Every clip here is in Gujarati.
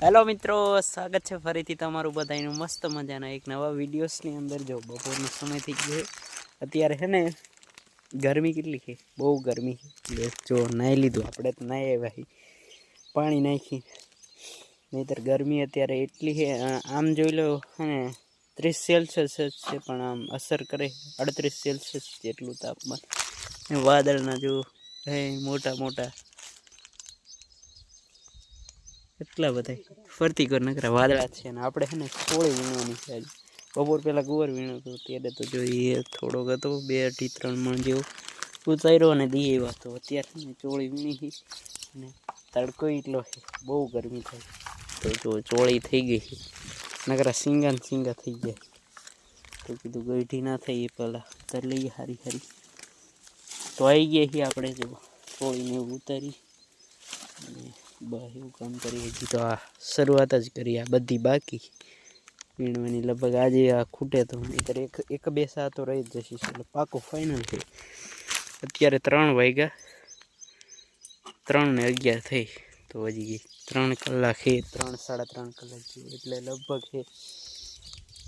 હેલો મિત્રો, સ્વાગત છે ફરીથી તમારું બધાનું મસ્ત મજાના એક નવા વિડીયોસની અંદર. જો બપોરનો સમય થઈ ગયો અત્યારે છે ને ગરમી કેટલી છે? બહુ ગરમી છે. જો નાહી લીધું, આપણે તો નાહી આવ્યા પાણી નાખી નહીંતર ગરમી અત્યારે એટલી છે આમ જોઈ લો, હે ત્રીસ સેલ્સિયસ છે, પણ આમ અસર કરે અડત્રીસ સેલ્સિયસ જેટલું તાપમાન. વાદળના જો, હે, મોટા મોટા એટલા બધા. ફરતી કર નકરા વાદળા છે ને આપણે છે ને કોળી વીણવાની છે આજે. બપોર પહેલાં ગુવર વીણ્યો હતો ત્યારે તો જોઈએ થોડોક હતો, બે અઢી ત્રણ મણ જેવો. ઉતાર્યો અને દી એવા તો અત્યારે ને ચોળી વીણી હતી અને તડકો એટલો છે બહુ ગરમી થાય. તો જો ચોળી થઈ ગઈ છે નકરા સિંગા ને સિંગા થઈ ગયા. તો કીધું ગઈઠી ના થઈ એ પહેલાં, ઉતાર લઈએ હારી હારી. તો આવી ગયા છીએ આપણે જો, ચોળીને ઉતારી. અને એવું કામ કરી હજી તો આ શરૂઆત જ કરી આ બધી બાકી. વીણવાની લગભગ આજે આ ખૂટે તો નહીંતર એક એક બે સા તો રહી જ જશે એટલે પાકું ફાઇનલ છે અત્યારે ત્રણ વાગ્યા. ત્રણ ને અગિયાર થઈ. તો હજી ત્રણ કલાક છે ત્રણ, સાડા ત્રણ કલાક જેવું. એટલે લગભગ છે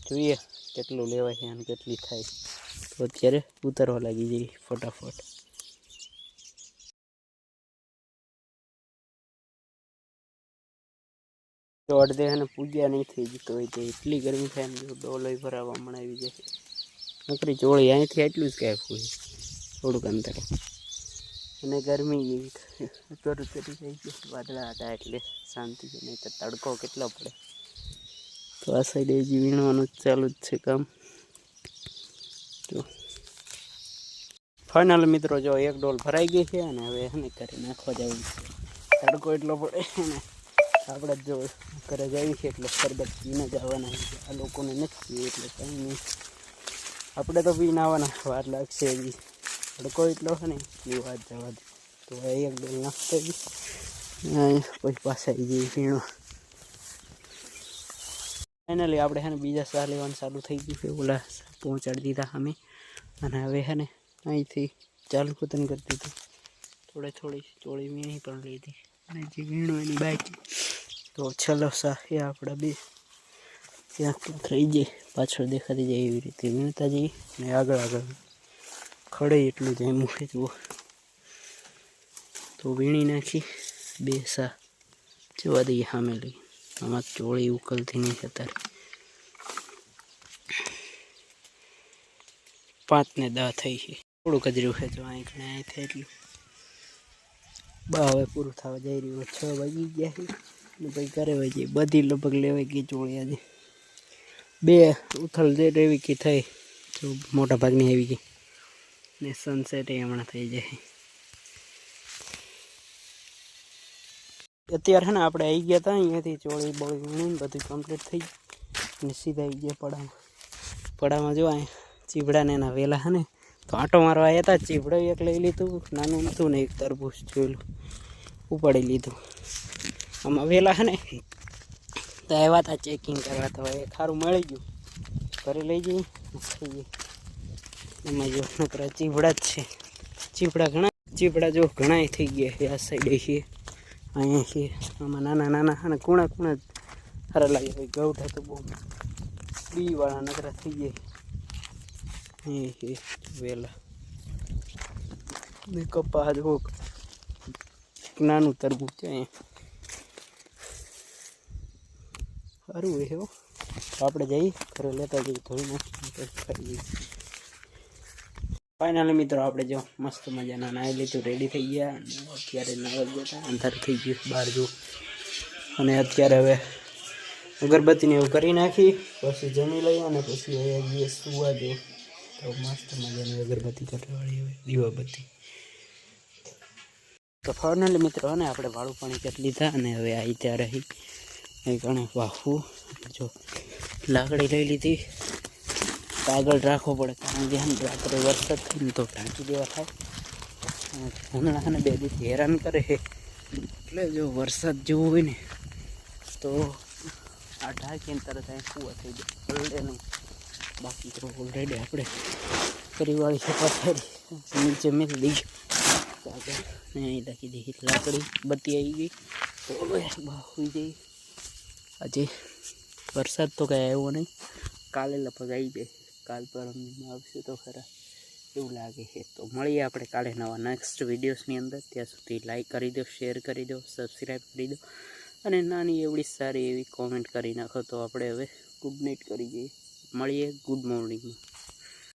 જોઈએ કેટલું લેવાય છે અને કેટલી થાય. તો અત્યારે ઉતરવા લાગી જઈએ ફટાફટ. તો અડધે અને પૂજ્યા નહીં થઈ જતો હોય તો એટલી ગરમી થાય જો ડોલોય ભરાવા આવી જાય નકરી ચોળી અહીંથી એટલું જ કાંઈ હોય, થોડુંક અંતર. અને ગરમી જેવી ઉતર ઉતરી જાય છે. વાદળા હતા એટલે શાંતિ છે. નહીં તો તડકો કેટલો પડે. તો આ સાઈડ હજી વીણવાનું ચાલુ જ છે કામ. તો ફાઇનલ મિત્રો, જો એક ડોલ ભરાઈ ગઈ છે અને હવે એને કરી નાખવા જવું છે. તડકો એટલો પડે ને. આપણે જ જો ઘરે જઈએ છીએ એટલે શરબત પીને જ આવવાના છે. આ લોકોને નથી પીવું એટલે કંઈ નહીં. આપણે તો પીને આવવાના, વાર લાગશે હજી. તડકો એટલો છે ને, એ વાત જવા દે. તો હવે એક ડોલ નાખતા જઈએ અને પછી પાછા આવી જઈએ પીણો. ફાઇનલી આપણે છે ને બીજા સાર લેવાનું ચાલુ થઈ ગયું છે. ઓલા પહોંચાડી દીધા અમે. અને હવે છે ને અહીંથી ચાલુ કૂતન કરી દીધું. થોડે થોડી ચોળી વીણી પણ લીધી. અને જે વીણવાની બાકી તો છલો સા એ આપણા બે. ત્યાં થઈ જાય, પાછળ દેખાતી જાય એવી રીતે. વીણતા જઈએ અને આગળ આગળ ખડે એટલું જાય મૂકે જુઓ તો. વીણી નાખી, બે સા. જોવા દઈએ સામે લઈ. આમાં ચોળી ઉકલતી નહીં અત્યારે. પાંચ ને દા થઈ છે. થોડુંક જ છે જો અહીં ઘણા અહીં થાય એટલું બા હવે પૂરું થવા જઈ રહ્યું છ. વાગી ગયા ને પછી ઘરે વહી જઈએ બધી લગભગ લેવાઈ ગઈ ચોળી આજે. બે ઉથલ જે રેવી કે થઈ, તો મોટા ભાગની આવી ગઈ. ને સનસેટ એ હમણાં થઈ જાય. અત્યારે છે ને આપણે આવી ગયા હતા અહીંયાથી ચોળી બોળી વીણીને બધું કમ્પ્લીટ થઈ ને સીધા આવી ગયા પડામાં. પડામાં જો અહીંયા ચીભડાને એના વેલા હે ને, તો આંટો મારવા આવ્યા હતા ચીભડો એક લઈ લીધું, નાનું હતું ને એક તરબૂચ જોયેલું. ઉપાડી લીધું. આમાં વેલા હે ને, તો આવ્યા હતા ચેકિંગ કરવા તો એ ખારું મળી ગયું. ઘરે લઈ જઈએ ખાઈએ એમાં જો નકરા ચીપડા જ છે. ચીપડા ઘણા ચીપડા જો ઘણા થઈ ગયા છે, આ સાઈડે છે, અહીંયા છે. આમાં નાના નાના અને કુણા કુણા સારા લાગે ભાઈ ગૌઠા તો બહુ બીવાળા નકરા થઈ ગયા એ એ વેલા. ને કપા જો નાનું તરબૂચ છે અહીંયા. સારું તો આપણે જઈએ ઘરે લેતા જઈએ ખાઈ જઈએ ફાઇનલી મિત્રો આપણે જો મસ્ત મજાના નાહી લીધું રેડી થઈ ગયા. અત્યારે નાવા ગયા અંધાર થઈ ગયું બહાર જો. અને અત્યારે હવે અગરબત્તીને એવું કરી નાખી, પછી જમી લઈએ અને પછી હવે જઈએ સુવા જો. તો મસ્ત મજાની અગરબત્તી કરવાવાળી હવે દીવાબત્તી. તો ફાઇનલી મિત્રો ને, આપણે વાળું પાણી કરી લીધા અને હવે આવી ત્યાં રહી. એ કારણે વાહવું જો લાકડી લઈ લીધી. કાગળ રાખવો પડે, કારણ કે આમ રાત્રે વરસાદ થાય ને તો ઢાંકી દેવા થાય. અને ભૂંદડા છે ને બે દિવસ હેરાન કરે. એટલે જો વરસાદ જેવું હોય ને, તો આ ઢાંકીને તરત અહીં કૂવા થઈ જાય. ઓલડે નહીં બાકી તો ઓલરેડી આપણે કરીવાળી છે પથારી નીચે મેં દઈ. કાગળ અહીં રાખી દીધી લાકડી બત્તી આવી ગઈ. તો હવે બહુ જઈ આજે વરસાદ તો કાંઈ આવ્યો નહીં. કાલે લગભગ આવી જાય. કાલ પરમ આવશે તો ખરા. એવું લાગે છે. તો મળીએ આપણે કાલે નવા નેક્સ્ટ વિડીયોઝની અંદર. ત્યાં સુધી લાઈક કરી દો શેર કરી દો સબસ્ક્રાઈબ કરી દો. અને નાની એવડી સારી એવી કોમેન્ટ કરી નાખો તો આપણે હવે ગુડ નાઇટ કરી જઈએ મળીએ ગુડ મોર્નિંગમાં